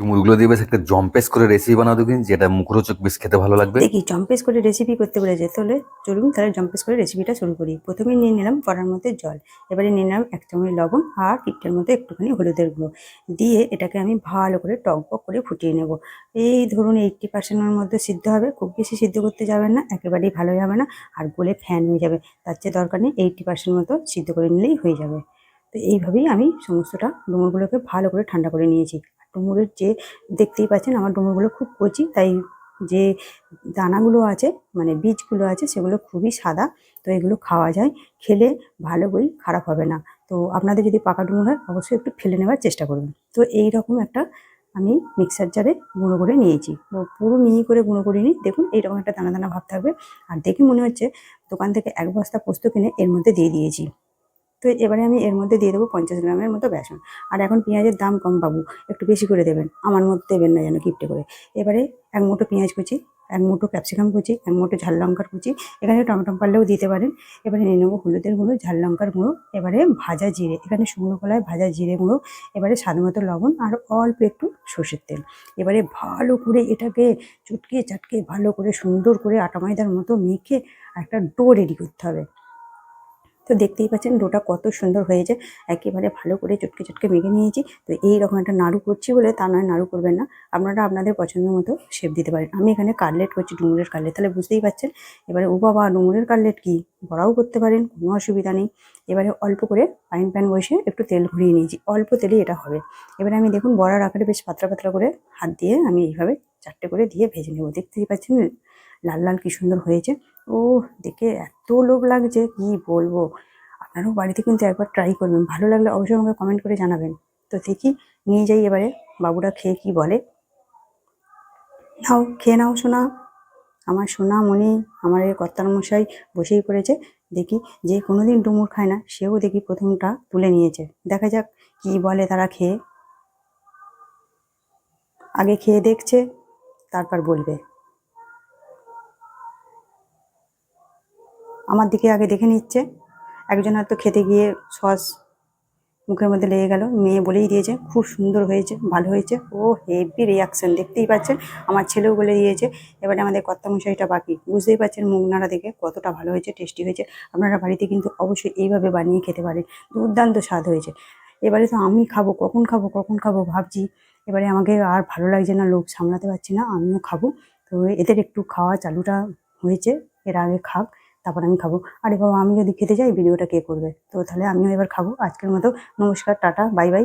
মুরগুলো দিয়ে বেশ একটা জম্পেস করে রেসিপি বানাও দেখুন যেটা মুখরোচক বেশ খেতে ভালো লাগবে। দেখি জম্পেস করে রেসিপি করতে বলেছে তাহলে চলুন তাহলে জম্পেস করে রেসিপিটা শুরু করি। প্রথমে নিয়ে নিলাম কড়ার মধ্যে জল। এবারে নিয়ে নিলাম এক চামচ লবণ আর কিপটার মধ্যে একটুখানি হলুদের গুঁড়ো। দিয়ে এটাকে আমি ভালো করে টক টকবক করে ফুটিয়ে নেব। এই ধরুন এইট্টি পার্সেন্টের মধ্যে সিদ্ধ হবে, খুব বেশি সিদ্ধ করতে যাবেন না, একেবারেই ভালো যাবে না, আর গলে ফ্যান হয়ে যাবে। তার চেয়ে দরকার নেই এইট্টি পার্সেন্ট মতো সিদ্ধ করে নিলেই হয়ে যাবে। তো এইভাবেই আমি সমস্তটা ডুমুরগুলোকে ভালো করে ঠান্ডা করে নিয়েছি। ডুমুরের যে দেখতেই পাচ্ছেন, আমার ডুমুরগুলো খুব কচি, তাই যে দানাগুলো আছে মানে বীজগুলো আছে, সেগুলো খুবই সাদা, তো এগুলো খাওয়া যায়। খেলে ভালো বই খারাপ হবে না। তো আপনাদের যদি পাকা ডুমুর হয়, অবশ্যই একটু ফেলে নেওয়ার চেষ্টা করবেন। তো এই রকম একটা আমি মিক্সার জারে গুঁড়ো করে নিয়েছি। পুরো মিহি করে গুঁড়ো করে নিই, দেখুন এইরকম একটা দানা দানা ভাব থাকবে। আর দেখে মনে হচ্ছে দোকান থেকে এক বস্তা পোস্ত কিনে এর মধ্যে দিয়ে দিয়েছি। তো এবারে আমি এর মধ্যে দিয়ে দেবো পঞ্চাশ গ্রামের মতো বেসন। আর এখন পেঁয়াজের দাম কম পাবো একটু বেশি করে দেবেন। আমার মধ্যে দেবেন না যেন কিপটে করে। এবারে এক মুঠো পেঁয়াজ কুচি, এক মুঠো ক্যাপসিকাম কুচি, এক মুঠো ঝাল লঙ্কার কুচি, এখানে টমেটো পারলেও দিতে পারেন। এবারে নিয়ে নেব হলুদের গুঁড়ো, ঝাল লঙ্কার গুঁড়ো, এবারে ভাজা জিরে, এখানে শুকনো কলায় ভাজা জিরে গুঁড়ো, এবারে মতো লবণ আর অল্প একটু সর্ষের তেল। এবারে ভালো করে এটাকে চটকে চাটকে ভালো করে সুন্দর করে আটা ময়দার মতো মেখে একটা ডো রেডি করতে হবে। তো দেখতেই পাচ্ছেন ডোটা কত সুন্দর হয়েছে। একেবারে ভালো করে চটকে চটকে মেখে নিয়েছি। তো এই রকম একটা নাড়ু করছি বলে তা নয়, নাড়ু করবেন না। আপনারা আপনাদের পছন্দ মতো শেপ দিতে পারেন। আমি এখানে কাটলেট করছি ডুমুরের কাটলেট তাহলে বুঝতেই পারছেন এবারে ও বাবা, ডুমুরের কাটলেট কি? বড়াও করতে পারেন, কোনো অসুবিধা নেই। এবারে অল্প করে পাইন প্যান বসে একটু তেল ঘুরিয়ে নিয়েছি। অল্প তেলেই এটা হবে। এবারে আমি দেখুন বড়ার আকারে বেশ পাতলা পাতলা করে হাত দিয়ে আমি এইভাবে চারটে করে দিয়ে ভেজে নেব। দেখতেই পাচ্ছেন, লাল লাল কি সুন্দর হয়েছে। ও দেখে এত লোভ লাগছে, কি বলব? আপনারাও বাড়িতে কিন্তু একবার ট্রাই করবেন। ভালো লাগলে অবশ্যই আমাকে কমেন্ট করে জানাবেন। তো দেখি, নিয়ে যাই এবারে। বাবুরা খেয়ে কি বলে? নাও, খেয়ে নাও সোনা। আমার সোনা মনি আমার এই কর্তার মশাই বসেই পড়েছে। দেখি, যে কোনোদিন ডুমুর খায় না, সেও দেখি প্রথমটা তুলে নিয়েছে। দেখা যাক কি বলে তারা খেয়ে। আগে খেয়ে দেখছে, তারপর বলবে। আমার দিকে আগে দেখে নিচ্ছে। একজন হয়তো খেতে গিয়ে সস মুখের মধ্যে লেগে গেল। মেয়ে বলেই দিয়েছে, খুব সুন্দর হয়েছে, ভালো হয়েছে। ও হেভি রিয়াকশন দেখতেই পাচ্ছেন, আমার ছেলেও বলে দিয়েছে। এবারে আমাদের কর্তামশাইটা বাকি। বুঝতেই পারছেন মুখ নাড়া দেখে কতটা ভালো হয়েছে টেস্টি হয়েছে। আপনারা বাড়িতে কিন্তু অবশ্যই এইভাবে বানিয়ে খেতে পারেন। দুর্দান্ত স্বাদ হয়েছে। এবারে তো আমি খাব, কখন খাব কখন খাব ভাবছি। এবারে আমাকে আর ভালো লাগছে না লোক সামলাতে পারছি না, আমিও খাব। তো এদের একটু খাওয়া চালুটা হয়েছে, এর আগে খাক। তারপর আমি খাব। আরে বাবা, আমি যদি খেতে যাই ভিডিওটা কে করবে? তো তাহলে আমিও এবার খাব। আজকের মতো নমস্কার, টাটা, বাই বাই।